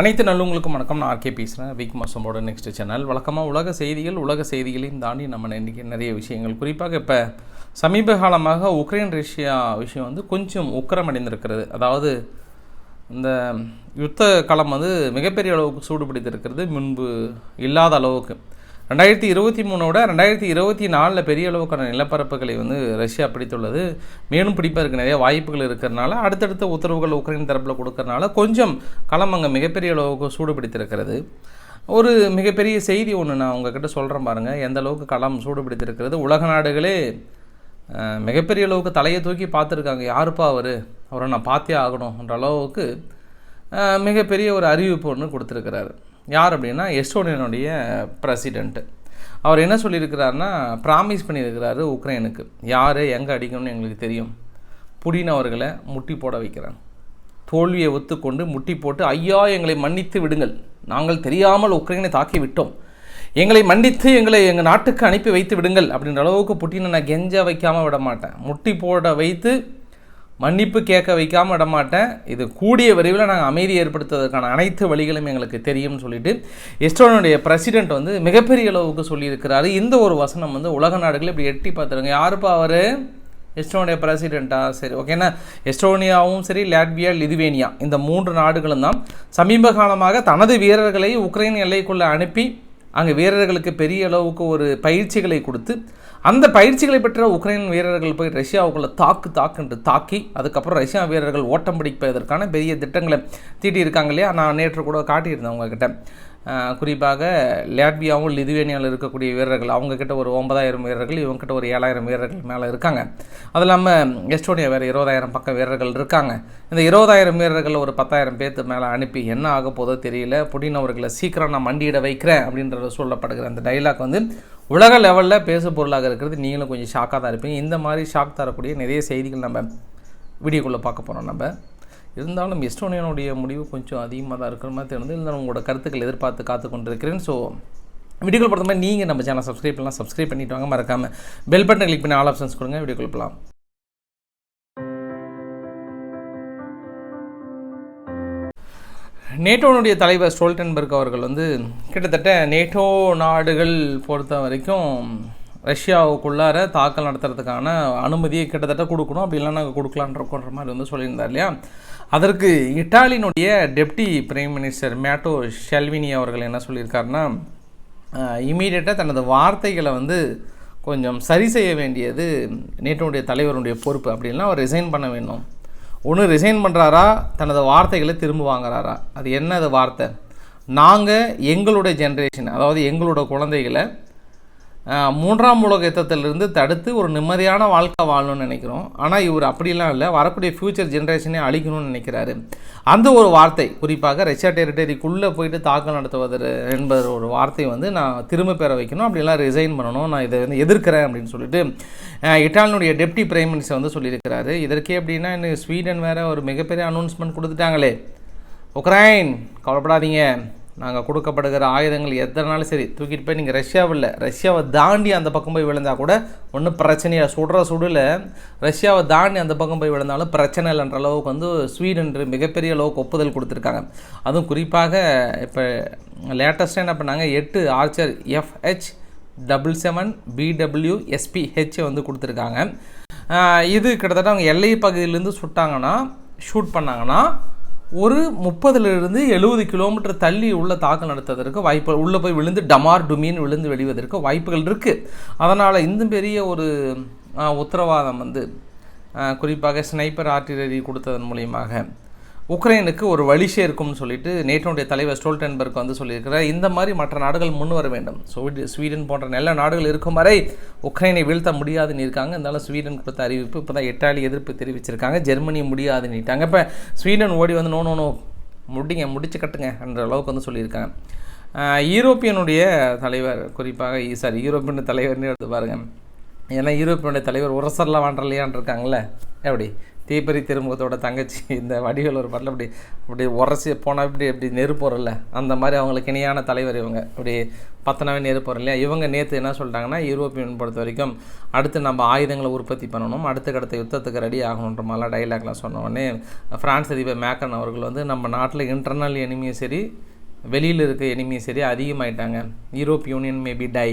அனைத்து நல்லவங்களுக்கும் வணக்கம். நான் ஆர்கே பேசுகிறேன் வீக் மாசமோட நெக்ஸ்ட் சேனல் வழக்கமாக உலக செய்திகள் உலக செய்திகளையும் தாண்டி நம்ம இன்றைக்கி நிறைய விஷயங்கள். குறிப்பாக இப்போ சமீப காலமாக உக்ரைன் ரஷ்யா விஷயம் வந்து கொஞ்சம் உக்கரமடைந்திருக்கிறது. அதாவது இந்த யுத்த களம் வந்து மிகப்பெரிய அளவுக்கு சூடுபிடித்திருக்கிறது. முன்பு இல்லாத அளவுக்கு. ரெண்டாயிரத்தி இருபத்தி மூணோட ரெண்டாயிரத்தி இருபத்தி நாலில் பெரிய அளவுக்கான நிலப்பரப்புகளை வந்து ரஷ்யா பிடித்துள்ளது. மேலும் பிடிப்பதற்கு நிறைய வாய்ப்புகள் இருக்கிறனால அடுத்தடுத்த உத்தரவுகள் உக்ரைன் தரப்பில் கொடுக்கறனால கொஞ்சம் களம் அங்கே மிகப்பெரிய அளவுக்கு சூடுபிடித்திருக்கிறது. ஒரு மிகப்பெரிய செய்தி ஒன்று நான் உங்ககிட்ட சொல்கிறேன் பாருங்கள் எந்த அளவுக்கு களம் சூடுபிடித்திருக்கிறது? உலக நாடுகளே மிகப்பெரிய அளவுக்கு தலையை தூக்கி பார்த்துருக்காங்க. யாருப்பா அவர்? அவரை நான் பார்த்தே ஆகணும்ன்ற அளவுக்கு மிகப்பெரிய ஒரு அறிவிப்பு ஒன்று கொடுத்துருக்கிறாரு. யார் அப்படின்னா எஸ்டோனியனுடைய பிரசிடெண்ட்டு அவர் என்ன சொல்லியிருக்கிறாருன்னா ப்ராமிஸ் பண்ணியிருக்கிறாரு உக்ரைனுக்கு. யார் எங்கே அடிக்கணும்னு எங்களுக்கு தெரியும். புடின் அவர்களை முட்டி போட வைக்கிறாங்க தோல்வியை ஒத்துக்கொண்டு முட்டி போட்டு ஐயா எங்களை மன்னித்து விடுங்கள். நாங்கள் தெரியாமல் உக்ரைனை தாக்கி விட்டோம். எங்களை மன்னித்து எங்களை எங்கள் நாட்டுக்கு அனுப்பி வைத்து விடுங்கள். அப்படின்ற அளவுக்கு புட்டினை நான் கெஞ்ச வைக்காமல் விட மாட்டேன். முட்டி போட வைத்து மன்னிப்பு கேட்க வைக்காமல் விடமாட்டேன். இது கூடிய விரைவில் நாங்கள் அமைதி ஏற்படுத்துவதற்கான அனைத்து வழிகளும் எங்களுக்கு தெரியும்னு சொல்லிட்டு எஸ்டோனுடைய பிரசிடென்ட் வந்து மிகப்பெரிய அளவுக்கு சொல்லியிருக்கிறாரு. இந்த ஒரு வசனம் வந்து உலக நாடுகளில் இப்படி எட்டி பார்த்துருங்க. யாருப்பா அவர்? எஸ்டோனுடைய பிரசிடெண்ட்டா சரி ஓகேண்ணா எஸ்டோனியாவும் சரி லாட்வியா லிதுவேனியா. இந்த மூன்று நாடுகளும் தான் சமீப காலமாக தனது வீரர்களை உக்ரைன் எல்லைக்குள்ளே அனுப்பி அங்கே வீரர்களுக்கு பெரிய அளவுக்கு ஒரு பயிற்சிகளை கொடுத்து அந்த பயிற்சிகளை பெற்ற உக்ரைன் வீரர்கள் போய் ரஷ்யாவுக்குள்ளே தாக்கு தாக்குன்று தாக்கி அதுக்கப்புறம் ரஷ்யா வீரர்கள் ஓட்டம் பிடிப்பதற்கான பெரிய திட்டங்களை தீட்டியிருக்காங்க இல்லையா? நான் நேற்று கூட காட்டியிருந்தேன் உங்ககிட்ட. குறிப்பாக லேட்வியாவும் லிதுவேனியாவில் இருக்கக்கூடிய வீரர்கள் அவங்கக்கிட்ட ஒரு ஒன்பதாயிரம் வீரர்கள் இவங்ககிட்ட ஒரு ஏழாயிரம் வீரர்கள் மேலே இருக்காங்க. அது இல்லாமல் எஸ்டோனியா வேறு இருபதாயிரம் பக்கம் வீரர்கள் இருக்காங்க. இந்த இருபதாயிரம் வீரர்கள் ஒரு பத்தாயிரம் பேர்த்து மேலே அனுப்பி என்ன ஆக போதோ தெரியல. புடின் அவர்களை சீக்கிரம் நான் மண்டியிட வைக்கிறேன் அப்படின்றது சொல்லப்படுகிற அந்த டைலாக் வந்து உலக லெவலில் பேசு பொருளாக இருக்கிறது. நீங்களும் கொஞ்சம் ஷாக்காக தான் இருப்பீங்க. இந்த மாதிரி ஷாக் தரக்கூடிய நிறைய செய்திகள் நம்ம வீடியோக்குள்ளே பார்க்க போகிறோம் நம்ம. இருந்தாலும் எஸ்டோனியனுடைய முடிவு கொஞ்சம் அதிகமாக தான் இருக்கிற மாதிரி தெரியுது. இருந்தாலும் உங்களோட கருத்துக்கள் எதிர்பார்த்து காத்து கொண்டிருக்கிறேன். ஸோ வீடியோக்கள் பொறுத்த மாதிரி நீங்கள் நம்ம சேனல் சப்ஸ்கிரைப் பண்ணலாம். சப்ஸ்கிரைப் பண்ணிட்டு வாங்க. மறக்காமல் பெல் பட்டன் கிளிக் பண்ணி ஆல் ஆப்ஷன்ஸ் கொடுங்க. வீடியோக்குள்ள போகலாம் நேட்டோனுடைய தலைவர் ஸ்டோல்டன்பர்க் அவர்கள் வந்து கிட்டத்தட்ட நேட்டோ நாடுகள் பொறுத்த வரைக்கும் ரஷ்யாவுக்குள்ளார தாக்கல் நடத்துறதுக்கான அனுமதியை கிட்டத்தட்ட கொடுக்கணும். அப்படி இல்லைன்னா நாங்கள் கொடுக்கலான்றக்கோன்ற மாதிரி வந்து சொல்லியிருந்தார் இல்லையா? அதற்கு இட்டாலியினுடைய deputy prime minister Matteo Salvini அவர்கள் என்ன சொல்லியிருக்காருன்னா இமீடியட்டாக தனது வார்த்தைகளை வந்து கொஞ்சம் சரி செய்ய வேண்டியது நேட்டோடைய தலைவருடைய பொறுப்பு. அப்படின்னா அவர் ரிசைன் பண்ண வேண்டும் ஒன்று ரிசைன் பண்ணுறாரா தனது வார்த்தைகளை திரும்ப வாங்குறாரா? அது என்ன அது வார்த்தை? நாங்கள் எங்களுடைய ஜென்ரேஷன் அதாவது எங்களோட குழந்தைகளை மூன்றாம் உலக யுத்தத்திலிருந்து தடுத்து ஒரு நிம்மதியான வாழ்க்கை வாழணும்னு நினைக்கிறோம். ஆனால் இவர் அப்படிலாம் இல்லை. வரக்கூடிய ஃப்யூச்சர் ஜென்ரேஷனே அழிக்கணும்னு நினைக்கிறாரு. அந்த ஒரு வார்த்தை குறிப்பாக ரஷ்யா டெரிட்டரிக்குள்ளே போயிட்டு தாக்கல் நடத்துவது என்பது ஒரு வார்த்தை வந்து நான் திரும்ப பெற வைக்கணும். அப்படிலாம் ரிசைன் பண்ணணும். நான் இதை வந்து எதிர்க்கிறேன் அப்படின்னு சொல்லிட்டு ஆஹ், டெப்டி பிரைம் மினிஸ்டர் வந்து சொல்லியிருக்கிறாரு. இதற்கே எப்படின்னா இன்னும் ஸ்வீடன் வேறு ஒரு மிகப்பெரிய அனௌன்ஸ்மெண்ட் கொடுத்துட்டாங்களே. உக்ரைன் கவலைப்படாதீங்க. நாங்கள் கொடுக்கப்படுகிற ஆயுதங்கள் எத்தனாலும் சரி தூக்கிட்டு போய் நீங்கள் ரஷ்யாவில் ரஷ்யாவை தாண்டி அந்த பக்கம் போய் விழுந்தால் கூட ஒன்றும் பிரச்சனையாக சுடுற சுடில் ரஷ்யாவை தாண்டி அந்த பக்கம் போய் விழுந்தாலும் பிரச்சனை இல்லைன்ற அளவுக்கு வந்து ஸ்வீடன் மிகப்பெரிய அளவுக்கு ஒப்புதல் கொடுத்துருக்காங்க. அதுவும் குறிப்பாக இப்போ லேட்டஸ்ட்டாக என்ன பண்ணாங்க? எட்டு archer FH double seven PW SPH வந்து கொடுத்துருக்காங்க. இது கிட்டத்தட்ட அவங்க எல்லை பகுதியிலேருந்து சுட்டாங்கன்னா ஷூட் பண்ணாங்கன்னா ஒரு முப்பதுலேருந்து எழுபது கிலோமீட்டர் தள்ளி உள்ள தாக்கல் நடத்துவதற்கு வாய்ப்பு உள்ளே போய் விழுந்து டமார் டுமின்னு விழுந்து வெளிவதற்கு வாய்ப்புகள் இருக்குது அதனால் இந்த பெரிய ஒரு உத்தரவாதம் வந்து குறிப்பாக ஸ்னைப்பர் ஆர்டிலரி கொடுத்ததன் மூலியமாக உக்ரைனுக்கு ஒரு வழி சேர்க்கும்னு சொல்லிட்டு நேட்டோடைய தலைவர் ஸ்டோல்டன்பர்க் வந்து சொல்லியிருக்கிறார். இந்த மாதிரி மற்ற நாடுகள் முன் வர வேண்டும். ஸ்வீட- ஸ்வீடன் போன்ற நல்ல நாடுகள் இருக்கும் வரை உக்ரைனை வீழ்த்த முடியாதுன்னு இருக்காங்க. இருந்தாலும் ஸ்வீடன் கொடுத்த அறிவிப்பு இப்போ தான் இட்டாலி எதிர்ப்பு தெரிவிச்சிருக்காங்க. ஜெர்மனி முடியாதுன்னுட்டாங்க இப்போ ஸ்வீடன் ஓடி வந்து நோ நோ நோ முடிங்க முடிச்சு கட்டுங்க என்ற அளவுக்கு வந்து சொல்லியிருக்காங்க. யூரோப்பியனுடைய தலைவர் குறிப்பாக சாரி யூரோப்பியன் தலைவர்னு எடுத்து பாருங்கள் ஏன்னா யூரோப்பியனுடைய தலைவர் உரசர்லாம் வாண்டலையான் இருக்காங்கல்ல. எப்படி? தீப்பறி திருமுகத்தோட தங்கச்சி இந்த வடிவேல் ஒரு படத்தில் அப்படி அப்படி உரசி போனால் இப்படி இப்படி நெருப்போறல அந்த மாதிரி அவங்களுக்கு இணையான தலைவர் இவங்க. இப்படி பத்தனாவே நெருப்போற இல்லையா இவங்க நேற்று என்ன சொல்லிட்டாங்கன்னா யூரோப்பியன் பொறுத்த வரைக்கும் அடுத்து நம்ம ஆயுதங்களை உற்பத்தி பண்ணணும் அடுத்த கடத்த யுத்தத்துக்கு ரெடி ஆகணுன்ற மாதிரிலாம் டைலாக்லாம் சொன்னோடனே ஃப்ரான்ஸ் அதிபர் மேக்கன் அவர்கள் வந்து நம்ம நாட்டில் இன்டர்னல் எனிமியும் சரி வெளியில் இருக்க எனிமியும் சரி அதிகமாயிட்டாங்க. யூரோப் யூனியன் மேபி டை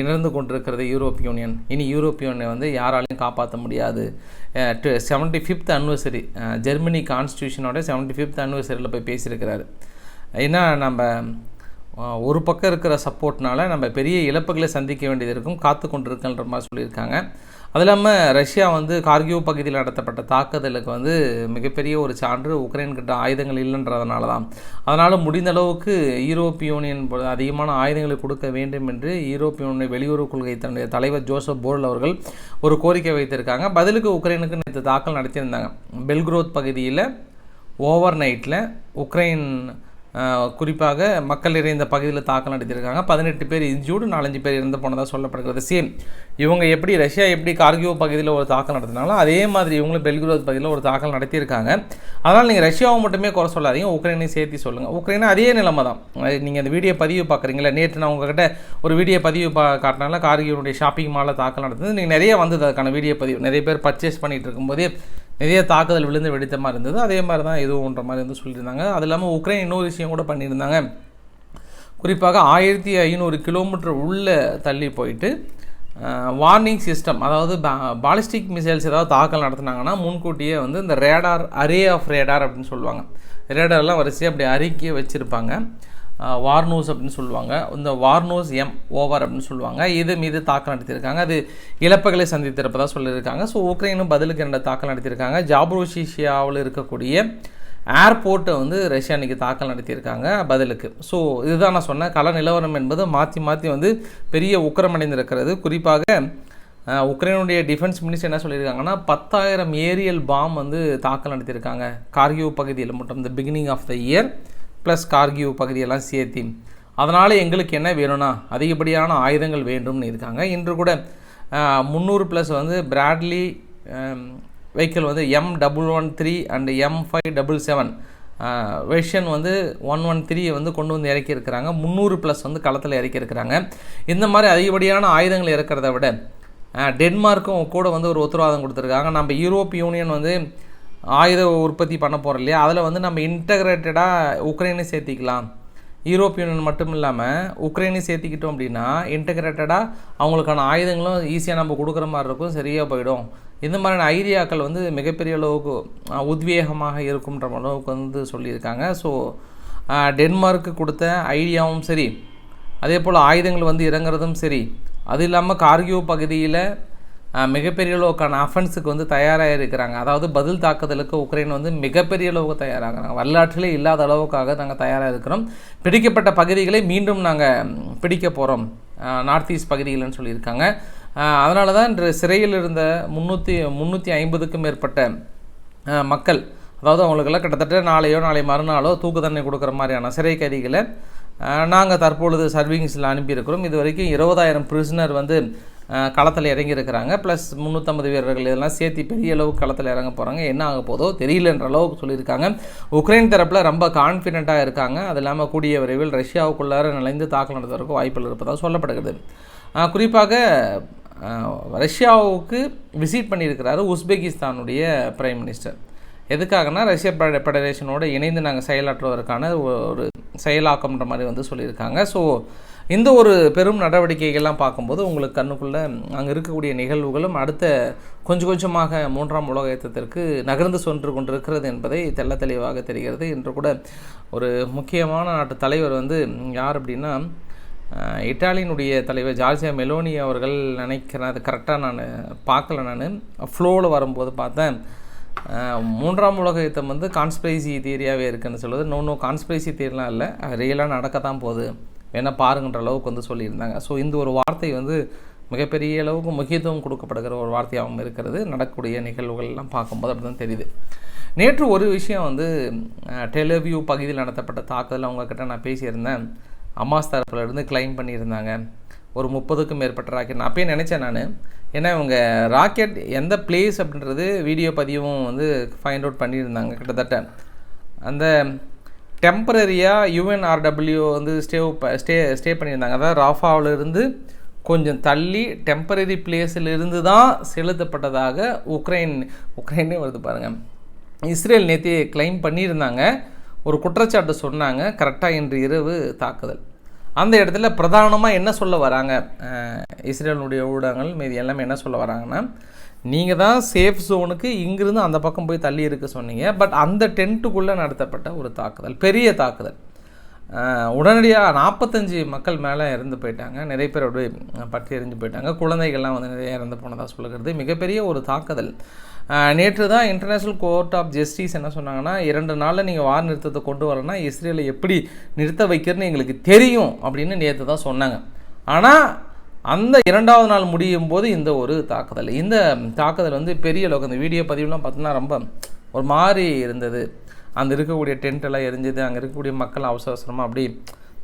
இழந்து கொண்டிருக்கிறது யூரோப் யூனியன். இனி யூரோப் யூனியன் வந்து யாராலையும் காப்பாற்ற முடியாது. செவன்ட்டி ஃபிஃப்த் அனிவர்சரி ஜெர்மனி கான்ஸ்டியூஷனோட செவன்ட்டி ஃபிஃப்த் அனிவர்சரியில் போய் பேசியிருக்கிறாரு. ஏன்னா நம்ம ஒரு பக்கம் இருக்கிற சப்போர்ட்னால நம்ம பெரிய இழப்புகளை சந்திக்க வேண்டியது இருக்கும் காத்து கொண்டிருக்கன்ற மாதிரி சொல்லியிருக்காங்க. அது இல்லாமல் ரஷ்யா வந்து கார்கிவ் பகுதியில் நடத்தப்பட்ட தாக்குதலுக்கு வந்து மிகப்பெரிய ஒரு சான்று உக்ரைன் கிட்ட ஆயுதங்கள் இல்லைன்றதுனால தான் அதனால் முடிந்த அளவுக்கு யூரோப்பிய யூனியன் அதிகமான ஆயுதங்களை கொடுக்க வேண்டும் என்று யூரோப்பிய யூனியன் வெளியுறவு கொள்கை தன்னுடைய தலைவர் ஜோசப் போர்ல் அவர்கள் ஒரு கோரிக்கை வைத்திருக்காங்க. பதிலுக்கு உக்ரைனுக்கு நேற்று தாக்கல் நடத்தியிருந்தாங்க. பெல்க்ரோத் பகுதியில் ஓவர் நைட்டில் உக்ரைன் குறிப்பாக மக்கள் நிறைந்த பகுதியில் தாக்கல் நடத்தியிருக்காங்க. பதினெட்டு பேர் இன்ஜூர்டு நாலஞ்சு பேர் இறந்து போனதாக சொல்லப்படுகிறது. சேம் இவங்க எப்படி ரஷ்யா எப்படி கார்கியோ பகுதியில் ஒரு தாக்கல் நடத்தினாலும் அதே மாதிரி இவங்களும் பெல்கிரோத் பகுதியில் ஒரு தாக்கல் நடத்தியிருக்காங்க. அதனால் நீங்கள் ரஷ்யாவை மட்டுமே குறை சொல்லாதீங்க உக்ரைனையும் சேர்த்து சொல்லுங்கள் உக்ரைனா அதே நிலைமை தான். நீங்கள் அந்த வீடியோ பதிவு பார்க்குறீங்களா நேற்று நான் உங்ககிட்ட ஒரு வீடியோ பதிவு பா காட்டினால கார்கியோனுடைய ஷாப்பிங் மாலில் தாக்கல் நடந்தது. நீங்கள் நிறைய வந்தது அதுக்கான வீடியோ பதிவு. நிறைய பேர் பர்ச்சேஸ் பண்ணிகிட்டு இருக்கும்போதே நிறைய தாக்குதல் விழுந்து வெடித்த மாதிரி இருந்தது. அதே மாதிரி தான் இதுவும்ன்ற மாதிரி வந்து சொல்லியிருந்தாங்க. அது இல்லாமல் உக்ரைன் இன்னொரு விஷயம் கூட பண்ணியிருந்தாங்க. குறிப்பாக ஆயிரத்தி ஐநூறு கிலோமீட்டர் உள்ளே தள்ளி போயிட்டு வார்னிங் சிஸ்டம் அதாவது பாலிஸ்டிக் மிசைல்ஸ் ஏதாவது தாக்கல் நடத்துனாங்கன்னா முன்கூட்டியே வந்து இந்த ரேடார் அரே ஆஃப் ரேடார் அப்படின்னு சொல்லுவாங்க. ரேடார்லாம் வரிசையாக அப்படி அறிக்கையை வச்சுருப்பாங்க. வார்னோஸ் அப்படின்னு சொல்லுவாங்க. இந்த வார்னோஸ் எம் ஓவர் அப்படின்னு சொல்லுவாங்க. இது மீது தாக்கல் நடத்தியிருக்காங்க. அது இழப்புகளை சந்தித்திருப்பதாக சொல்லியிருக்காங்க. ஸோ உக்ரைனும் பதிலுக்கு ரெண்டு தாக்கல் நடத்தியிருக்காங்க. ஜாப்ரோசிஷியாவில் இருக்கக்கூடிய ஏர்போர்ட்டை வந்து ரஷ்யா இன்னைக்கு தாக்கல் நடத்தியிருக்காங்க பதிலுக்கு. ஸோ இதுதான் நான் சொன்னேன். கல நிலவரம் என்பது மாற்றி மாற்றி வந்து பெரிய உக்கரமடைந்திருக்கிறது. குறிப்பாக உக்ரைனுடைய டிஃபென்ஸ் மினிஸ்டர் என்ன சொல்லியிருக்காங்கன்னா பத்தாயிரம் ஏரியல் பாம் வந்து தாக்கல் நடத்தியிருக்காங்க. கார்கிவ் பகுதியில் மட்டும் இந்த beginning of the year plus கார்கியூ பகுதியெல்லாம் சேர்த்தி அதனால் எங்களுக்கு என்ன வேணும்னா அதிகப்படியான ஆயுதங்கள் வேண்டும்னு இருக்காங்க. இன்று கூட முந்நூறு ப்ளஸ் வந்து பிராட்லி வெஹிக்கிள் வந்து M double one three and M five double seven version வந்து ஒன் ஒன் த்ரீ வந்து கொண்டு வந்து இறக்கியிருக்கிறாங்க. முந்நூறு ப்ளஸ் வந்து களத்தில் இறக்கியிருக்கிறாங்க. இந்த மாதிரி அதிகப்படியான ஆயுதங்கள் இறக்கிறத விட டென்மார்க்கும் கூட வந்து ஒரு உத்தரவாதம் கொடுத்துருக்காங்க. நம்ம யூரோப் யூனியன் வந்து ஆயுத உற்பத்தி பண்ண போகிறோம் இல்லையா? அதில் வந்து நம்ம இன்டகிரேட்டடாக உக்ரைனை சேர்த்திக்கலாம். யூரோப் யூனியன் மட்டும் இல்லாமல் உக்ரைனையும் சேர்த்திக்கிட்டோம் அப்படின்னா இன்டகிரேட்டடாக அவங்களுக்கான ஆயுதங்களும் ஈஸியாக நம்ம கொடுக்குற மாதிரி இருக்கும் சரியாக போயிடும். இந்த மாதிரியான ஐடியாக்கள் வந்து மிகப்பெரிய அளவுக்கு உத்வேகமாக இருக்கும்ன்ற அளவுக்கு வந்து சொல்லியிருக்காங்க. ஸோ டென்மார்க்கு கொடுத்த ஐடியாவும் சரி. அதே போல் ஆயுதங்கள் வந்து இறங்குறதும் சரி. அது இல்லாமல் கார்கியோ பகுதியில் மிகப்பெரிய அளவுக்கான அஃபென்ஸுக்கு வந்து தயாராக இருக்கிறாங்க. அதாவது பதில் தாக்குதலுக்கு உக்ரைன் வந்து மிகப்பெரிய அளவுக்கு தயாராகிறாங்க. வரலாற்றிலே இல்லாத அளவுக்காக நாங்கள் தயாராக இருக்கிறோம். பிடிக்கப்பட்ட பகுதிகளை மீண்டும் நாங்கள் பிடிக்க போகிறோம் நார்த் ஈஸ்ட் பகுதிகள்னு சொல்லியிருக்காங்க. அதனால தான் இன்று சிறையில் இருந்த முந்நூற்றி முந்நூற்றி ஐம்பதுக்கும் மேற்பட்ட மக்கள் அதாவது அவங்களுக்கெல்லாம் கிட்டத்தட்ட நாளையோ நாளை மறுநாளோ தூக்கு தண்டனை கொடுக்குற மாதிரியான சிறை கைதிகளை நாங்கள் தற்பொழுது சர்வீங்ஸில் அனுப்பியிருக்கிறோம். இது வரைக்கும் இருபதாயிரம் பிரிசனர் வந்து களத்தில் இறங்கியிருக்கிறாங்க. ப்ளஸ் முந்நூற்றம்பது வீரர்கள் இதெல்லாம் சேர்த்து பெரிய அளவுக்கு களத்தில் இறங்க போகிறாங்க என்ன ஆக போதோ தெரியலன்ற அளவுக்கு சொல்லியிருக்காங்க. உக்ரைன் தரப்பில் ரொம்ப கான்ஃபிடென்ட்டாக இருக்காங்க. அது இல்லாமல் கூடிய விரைவில் ரஷ்யாவுக்குள்ளார நுழைந்து தாக்கல் நடத்துவதற்கு வாய்ப்புகள் இருப்பதாக சொல்லப்படுகிறது. குறிப்பாக ரஷ்யாவுக்கு விசிட் பண்ணியிருக்கிறாரு உஸ்பெகிஸ்தானுடைய பிரைம் மினிஸ்டர் எதுக்காகனா ரஷ்ய ஃபெடரேஷனோடு இணைந்து நாங்கள் செயலாற்றுவதற்கான ஒரு செயலாக்கம்ன்ற மாதிரி வந்து சொல்லியிருக்காங்க. ஸோ இந்த ஒரு பெரும் நடவடிக்கைகள்லாம் பார்க்கும்போது உங்களுக்கு கண்ணுக்குள்ளே அங்கே இருக்கக்கூடிய நிகழ்வுகளும் அடுத்த கொஞ்சம் கொஞ்சமாக மூன்றாம் உலக யுத்தத்திற்கு நகர்ந்து சென்று கொண்டிருக்கிறது என்பதை தெள்ள தெளிவாக தெரிகிறது. இன்று கூட ஒரு முக்கியமான நாட்டு தலைவர் வந்து யார் அப்படின்னா இட்டாலியினுடைய தலைவர் ஜார்ஜியா மெலோனி அவர்கள் நினைக்கிறேன் அது கரெக்டாக நான் பார்க்கல நான். ஃப்ளோவில் வரும்போது பார்த்தேன். மூன்றாம் உலக யுத்தம் வந்து கான்ஸ்பிரசி தியரியாகவே இருக்குன்னு சொல்லுவது நோ நோ கான்ஸ்பிரசி தியரிலாம் இல்லை. ரியலாக நடக்க தான் போகுது. வேணால் பாருங்கன்ற அளவுக்கு வந்து சொல்லியிருந்தாங்க. ஸோ இந்த ஒரு வார்த்தை வந்து மிகப்பெரிய அளவுக்கு முக்கியத்துவம் கொடுக்கப்படுகிற ஒரு வார்த்தையாகவும் இருக்கிறது. நடக்கக்கூடிய நிகழ்வுகள் எல்லாம் பார்க்கும்போது அப்படி தான் தெரியுது. நேற்று ஒரு விஷயம் வந்து டெலிவியூ பகுதியில் நடத்தப்பட்ட தாக்குதல். அவங்கக்கிட்ட நான் பேசியிருந்தேன். அம்மாஸ் தரப்புலேருந்து கிளைம் பண்ணியிருந்தாங்க. ஒரு முப்பதுக்கும் மேற்பட்ட ராக்கெட். நான் அப்பயே நினச்சேன் நான். ஏன்னா இவங்க ராக்கெட் எந்த பிளேஸ் அப்படின்றது வீடியோ பதிவும் வந்து ஃபைண்ட் அவுட் பண்ணியிருந்தாங்க கிட்டத்தட்ட. அந்த டெம்பரரியாக யுஎன்ஆர்டபிள்யூ வந்து ஸ்டே ஸ்டே ஸ்டே பண்ணியிருந்தாங்க. அதாவது ராஃபாவிலிருந்து கொஞ்சம் தள்ளி டெம்பரரி பிளேஸிலிருந்து தான் செலுத்தப்பட்டதாக உக்ரைன் உக்ரைனே வருது பாருங்கள் இஸ்ரேல் நேற்று கிளைம் பண்ணியிருந்தாங்க. ஒரு குற்றச்சாட்டு சொன்னாங்க. கரெக்டாக இன்று இரவு தாக்குதல். அந்த இடத்துல பிரதானமாக என்ன சொல்ல வராங்க? இஸ்ரேலுடைய ஊடகங்கள் மீது எல்லாமே என்ன சொல்ல வராங்கன்னா நீங்கள் தான் சேஃப் ஜோனுக்கு இங்கிருந்து அந்த பக்கம் போய் தள்ளி இருக்க சொன்னீங்க. பட் அந்த டென்ட்டுக்குள்ளே நடத்தப்பட்ட ஒரு தாக்குதல் பெரிய தாக்குதல். உடனடியாக நாற்பத்தஞ்சு மக்கள் மேலே இறந்து போயிட்டாங்க. நிறைய பேர் அப்படியே பற்றி எரிஞ்சு போயிட்டாங்க. குழந்தைகள்லாம் வந்து நிறைய இறந்து போனதாக சொல்லுகிறது. மிகப்பெரிய ஒரு தாக்குதல். நேற்று தான் இன்டர்நேஷ்னல் கோர்ட் ஆஃப் ஜஸ்டிஸ் என்ன சொன்னாங்கன்னா இரண்டு நாளில் நீங்கள் வார் நிறுத்தத்தை கொண்டு வரலன்னா இஸ்ரேலை எப்படி நிறுத்த வைக்கிறதுன்னு எங்களுக்கு தெரியும் அப்படின்னு நேற்று தான் சொன்னாங்க. ஆனால் அந்த இரண்டாவது நாள் முடியும் போது இந்த ஒரு தாக்குதல். இந்த தாக்குதல் வந்து பெரிய அளவுக்கு அந்த வீடியோ பதிவுலாம் பார்த்தோன்னா ரொம்ப ஒரு மாதிரி இருந்தது. அந்த இருக்கக்கூடிய டென்ட் எல்லாம் எரிஞ்சது அங்கே இருக்கக்கூடிய மக்கள் அவசர அவசரமாக அப்படி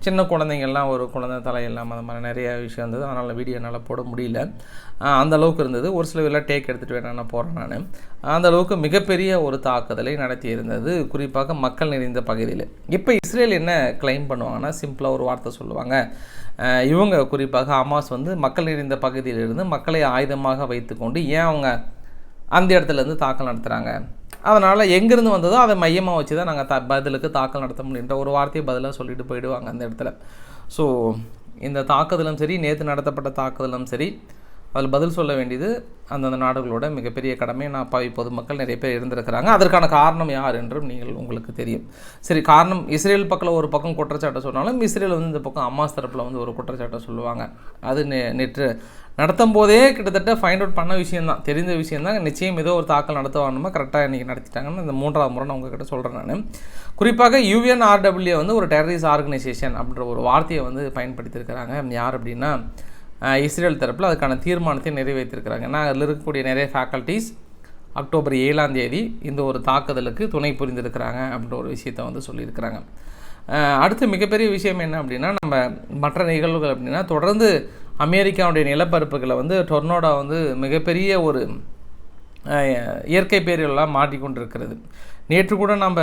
சின்ன குழந்தைங்கள்லாம் ஒரு குழந்தை தலை இல்லாமல் அந்த மாதிரி நிறைய விஷயம் இருந்தது. அதனால் வீடியோ என்னால் போட முடியல. அந்த அளவுக்கு இருந்தது. ஒரு சில வீட்டில் டேக் எடுத்துகிட்டு வேணா நான் போகிறேன் நான். அந்த அளவுக்கு மிகப்பெரிய ஒரு தாக்குதலை நடத்தி இருந்தது குறிப்பாக மக்கள் நிறைந்த பகுதியில். இப்போ இஸ்ரேல் என்ன கிளைம் பண்ணுவாங்கன்னா சிம்பிளாக ஒரு வார்த்தை சொல்லுவாங்க. இவங்க குறிப்பாக அமாஸ் வந்து மக்கள் நிறைந்த பகுதியிலிருந்து மக்களை ஆயுதமாக வைத்துக்கொண்டு ஏன் அவங்க அந்த இடத்துலேருந்து தாக்கல் நடத்துகிறாங்க அதனால் எங்கேருந்து வந்ததோ அதை மையமாக வச்சு தான் நாங்கள் த பதிலுக்கு தாக்கல் நடத்த முடியுன்ற ஒரு வார்த்தையை பதிலாக சொல்லிட்டு போயிடுவாங்க அந்த இடத்துல. ஸோ இந்த தாக்குதலும் சரி நேற்று நடத்தப்பட்ட தாக்குதலும் சரி அதில் பதில் சொல்ல வேண்டியது அந்தந்த நாடுகளோட மிகப்பெரிய கடமை. நான் பாவி பொதுமக்கள் நிறைய பேர் இருந்திருக்கிறாங்க. அதற்கான காரணம் யார் என்றும் நீங்கள் உங்களுக்கு தெரியும். சரி காரணம் இஸ்ரேல் பக்கம் ஒரு பக்கம் குற்றச்சாட்டை சொன்னாலும் இஸ்ரேல் வந்து இந்த பக்கம் அம்மாஸ் தரப்பில் வந்து ஒரு குற்றச்சாட்டை சொல்லுவாங்க. அது நே நேற்று நடத்தும் போதே கிட்டத்தட்ட ஃபைண்ட் அவுட் பண்ண விஷயந்தான் தெரிந்த விஷயந்தான் நிச்சயம் ஏதோ ஒரு தாக்கல் நடத்துவானுமா? கரெக்டாக இன்றைக்கி நடத்திட்டாங்கன்னு இந்த மூன்றாவது முறை நான் உங்ககிட்ட சொல்கிறேன் நான். குறிப்பாக யூஎன்ஆர்டபிள்யூ வந்து ஒரு டெரரிஸ்ட் ஆர்கனைசேஷன் அப்படின்ற ஒரு வார்த்தையை வந்து பயன்படுத்தியிருக்கிறாங்க. யார் அப்படின்னா இஸ்ரேல் தரப்பில் அதுக்கான தீர்மானத்தை நிறைவேற்றிருக்கிறாங்க. ஏன்னா அதில் இருக்கக்கூடிய நிறைய ஃபேக்கல்ட்டிஸ் அக்டோபர் ஏழாம் தேதி இந்த ஒரு தாக்குதலுக்கு துணை புரிந்திருக்கிறாங்க அப்படின்ற ஒரு விஷயத்தை வந்து சொல்லியிருக்கிறாங்க. அடுத்து மிகப்பெரிய விஷயம் என்ன அப்படின்னா நம்ம மற்ற நிகழ்வுகள் அப்படின்னா தொடர்ந்து அமெரிக்காவுடைய நிலப்பரப்புகளை வந்து டொர்னோடா வந்து மிகப்பெரிய ஒரு இயற்கை பேர்களெலாம் மாட்டிக்கொண்டிருக்கிறது நேற்று கூட நம்ம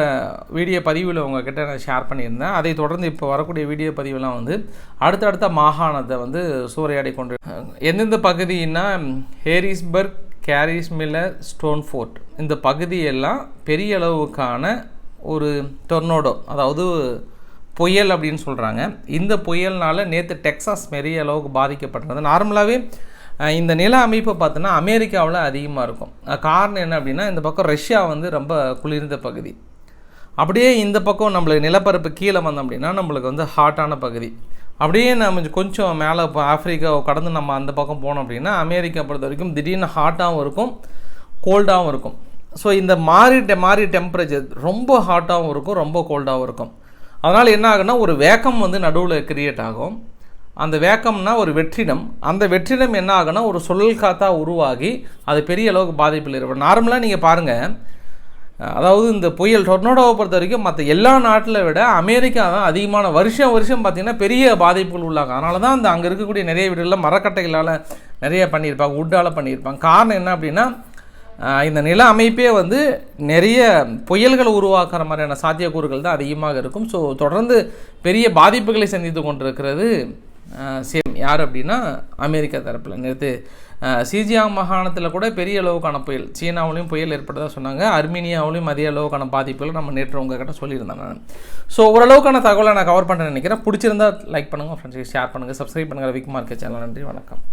வீடியோ பதிவில் உங்ககிட்ட நான் ஷேர் பண்ணியிருந்தேன். அதை தொடர்ந்து இப்போ வரக்கூடிய வீடியோ பதிவுலாம் வந்து அடுத்தடுத்த மாகாணத்தை வந்து சூறையாடி கொண்டு எந்தெந்த பகுதின்னா ஹேரிஸ்பர்க் கேரிஸ் மில்லர் ஸ்டோன் ஃபோர்ட். இந்த பகுதியெல்லாம் பெரிய அளவுக்கான ஒரு டொர்னோடோ அதாவது புயல் அப்படின்னு சொல்கிறாங்க இந்த புயல்னால் நேற்று டெக்ஸாஸ் பெரிய அளவுக்கு பாதிக்கப்பட்டது. நார்மலாகவே இந்த நில அமைப்பு பார்த்தோன்னா அமெரிக்காவில் அதிகமாக இருக்கும். காரணம் என்ன அப்படின்னா இந்த பக்கம் ரஷ்யா வந்து ரொம்ப குளிர்ந்த பகுதி. அப்படியே இந்த பக்கம் நம்மளுக்கு நிலப்பரப்பு கீழே வந்தோம் அப்படின்னா நம்மளுக்கு வந்து ஹாட்டான பகுதி. அப்படியே நம்ம கொஞ்சம் மேலே இப்போ ஆஃப்ரிக்காவை கடந்து நம்ம அந்த பக்கம் போனோம் அப்படின்னா அமெரிக்கா பொறுத்த வரைக்கும் திடீர்னு ஹாட்டாகவும் இருக்கும் கோல்டாகவும் இருக்கும். ஸோ இந்த மாறி டெ மாறி டெம்பரேச்சர் ரொம்ப ஹாட்டாகவும் இருக்கும் ரொம்ப கோல்டாகவும் இருக்கும். அதனால் என்ன ஆகுன்னா ஒரு வேக்கம் வந்து நடுவில் கிரியேட் ஆகும். அந்த வேக்கம்னா ஒரு வெற்றிடம். அந்த வெற்றிடம் என்ன ஆகுனா ஒரு சுழல் காத்தாக உருவாகி அது பெரிய அளவுக்கு பாதிப்பில் இருக்கும் நார்மலாக நீங்கள் பாருங்கள் அதாவது இந்த புயல் டொர்னோடோவை பொறுத்த வரைக்கும் மற்ற எல்லா நாட்டில் விட அமெரிக்கா தான் அதிகமான வருஷம் வருஷம் பார்த்திங்கன்னா பெரிய பாதிப்புகள் உள்ளாங்க. அதனால தான் அந்த அங்கே இருக்கக்கூடிய நிறைய வீடுகளில் மரக்கட்டைகளால் நிறைய பண்ணியிருப்பாங்க உட்டால் பண்ணியிருப்பாங்க. காரணம் என்ன அப்படின்னா இந்த நில அமைப்பே வந்து நிறைய புயல்களை உருவாக்குற மாதிரியான சாத்தியக்கூறுகள் தான் அதிகமாக இருக்கும். ஸோ தொடர்ந்து பெரிய பாதிப்புகளை சந்தித்து கொண்டிருக்கிறது சேம் யார் அப்படின்னா அமெரிக்கா தரப்பில் நேற்று சீஜியாங் மாகாணத்தில் கூட பெரிய அளவுக்கான புயல் சீனாவிலையும் புயல் ஏற்பட்டதாக சொன்னாங்க. அர்மீனியாவிலையும் அதிக அளவுக்கான பாதிப்புகள் நம்ம நேற்று உங்ககிட்ட சொல்லியிருந்தேன் நான். ஸோ ஓரளவுக்கான தகவலை நான் கவர் பண்ணுறேன் நினைக்கிறேன். பிடிச்சிருந்தா லைக் பண்ணுங்கள் ஃப்ரெண்ட்ஸுக்கு ஷேர் பண்ணுங்கள் சப்ஸ்கிரைப் பண்ணுங்கள் விக் மார்க்கெட் சேனல் நன்றி வணக்கம்.